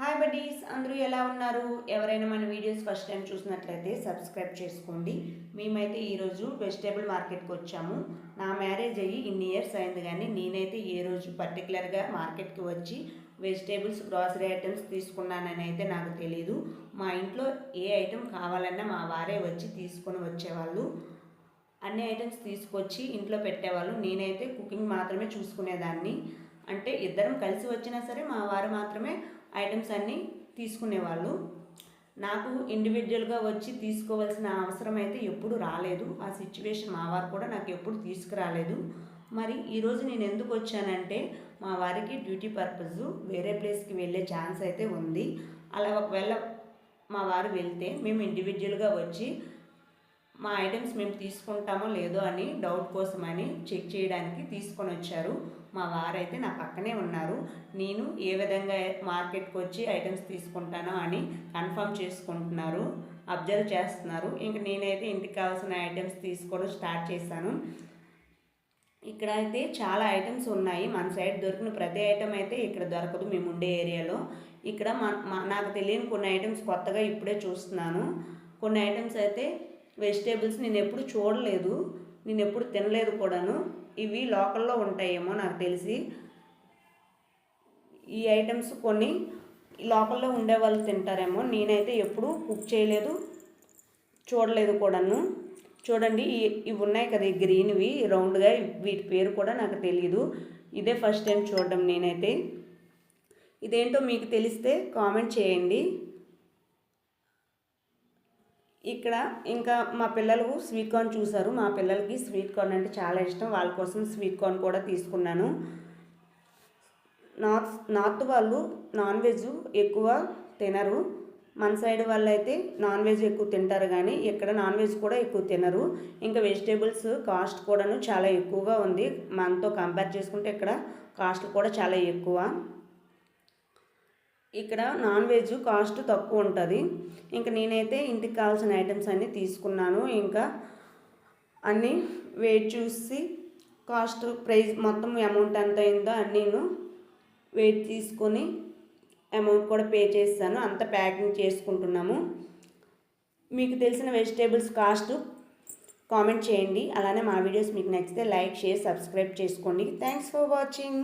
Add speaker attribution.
Speaker 1: Hi buddies అందరూ ఎలా ఉన్నారు? ఎవరైనా మన వీడియోస్ ఫస్ట్ టైం చూసినట్లయితే సబ్స్క్రైబ్ చేసుకోండి. మేమైతే ఈరోజు వెజిటేబుల్ మార్కెట్కి వచ్చాము. నా మ్యారేజ్ అయ్యి ఇన్ని ఇయర్స్ అయింది కానీ నేనైతే ఏ రోజు పర్టికులర్గా మార్కెట్కి వచ్చి వెజిటేబుల్స్ గ్రాసరీ ఐటమ్స్ తీసుకున్నానని అయితే నాకు తెలియదు మా ఇంట్లో ఏ ఐటెం కావాలన్నా మా వారే వచ్చి తీసుకొని వచ్చేవాళ్ళు. అన్ని ఐటమ్స్ తీసుకొచ్చి ఇంట్లో పెట్టేవాళ్ళు. నేనైతే కుకింగ్ మాత్రమే చూసుకునేదాన్ని. అంటే ఇద్దరం కలిసి వచ్చినా సరే మా వారు మాత్రమే ఐటమ్స్ అన్నీ తీసుకునేవాళ్ళు. నాకు ఇండివిజువల్గా వచ్చి తీసుకోవాల్సిన అవసరం అయితే ఎప్పుడు రాలేదు. ఆ సిచ్యువేషన్ మా వారు కూడా నాకు ఎప్పుడు తీసుకురాలేదు. మరి ఈరోజు నేను ఎందుకు వచ్చానంటే మా వారికి డ్యూటీ పర్పస్ వేరే ప్లేస్కి వెళ్ళే ఛాన్స్ అయితే ఉంది. అలా ఒకవేళ మా వారు వెళ్తే మేము ఇండివిజువల్గా వచ్చి మా ఐటమ్స్ మేము తీసుకుంటామో లేదో అని డౌట్ కోసమని చెక్ చేయడానికి తీసుకొని వచ్చారు. మా వారైతే నా పక్కనే ఉన్నారు. నేను ఏ విధంగా మార్కెట్కి వచ్చి ఐటమ్స్ తీసుకుంటానో అని కన్ఫర్మ్ చేసుకుంటున్నారు. అబ్జర్వ్ చేస్తున్నారు. ఇంక నేనైతే ఇంటికి కావాల్సిన ఐటమ్స్ తీసుకోవడం స్టార్ట్ చేశాను. ఇక్కడ అయితే చాలా ఐటమ్స్ ఉన్నాయి. మన సైడ్ దొరికిన ప్రతి ఐటమ్ అయితే ఇక్కడ దొరకదు. మేము ఉండే ఏరియాలో ఇక్కడ మా నాకు తెలియని కొన్ని ఐటమ్స్ కొత్తగా ఇప్పుడే చూస్తున్నాను. కొన్ని ఐటమ్స్ అయితే వెజిటేబుల్స్ నేను ఎప్పుడు చూడలేదు నేను ఎప్పుడు తినలేదు కూడాను. ఇవి లోకల్లో ఉంటాయేమో నాకు తెలిసి. ఈ ఐటమ్స్ కొన్ని లోకల్లో ఉండే వాళ్ళు తింటారేమో. నేనైతే ఎప్పుడు కుక్ చేయలేదు చూడలేదు కూడాను. చూడండి ఇవి ఉన్నాయి కదా ఈ గ్రీన్వి రౌండ్గా వీటి పేరు కూడా నాకు తెలియదు ఇదే ఫస్ట్ టైం చూడడం నేనైతే. ఇదేంటో మీకు తెలిస్తే కామెంట్ చేయండి. ఇక్కడ ఇంకా మా పిల్లలు స్వీట్ కార్న్ చూసారు. మా పిల్లలకి స్వీట్ కార్న్ అంటే చాలా ఇష్టం. వాళ్ళ కోసం స్వీట్ కార్న్ కూడా తీసుకున్నాను. నార్త్ నార్త్ వాళ్ళు నాన్ వెజ్ ఎక్కువ తినరు. మన సైడ్ వాళ్ళు అయితే నాన్ వెజ్ ఎక్కువ తింటారు కానీ ఇక్కడ నాన్ వెజ్ కూడా ఎక్కువ తినరు. ఇంకా వెజిటేబుల్స్ కాస్ట్ కూడాను చాలా ఎక్కువగా ఉంది. మనతో కంపేర్ చేసుకుంటే ఇక్కడ కాస్ట్ కూడా చాలా ఎక్కువ. ఇక్కడ నాన్ వెజ్ కాస్ట్ తక్కువ ఉంటుంది. ఇంకా నేనైతే ఇంటికి కావాల్సిన ఐటమ్స్ అన్నీ తీసుకున్నాను. ఇంకా అన్నీ వెయిట్ చూసి కాస్ట్ ప్రైస్ మొత్తం అమౌంట్ ఎంత అయిందో అన్నీను వెయిట్ తీసుకొని అమౌంట్ కూడా పే చేస్తాను. అంత ప్యాకింగ్ చేసుకుంటున్నాము. మీకు తెలిసిన వెజిటేబుల్స్ కాస్ట్ కామెంట్ చేయండి. అలానే మా వీడియోస్ మీకు నచ్చితే లైక్ షేర్ సబ్స్క్రైబ్ చేసుకోండి. Thanks for watching.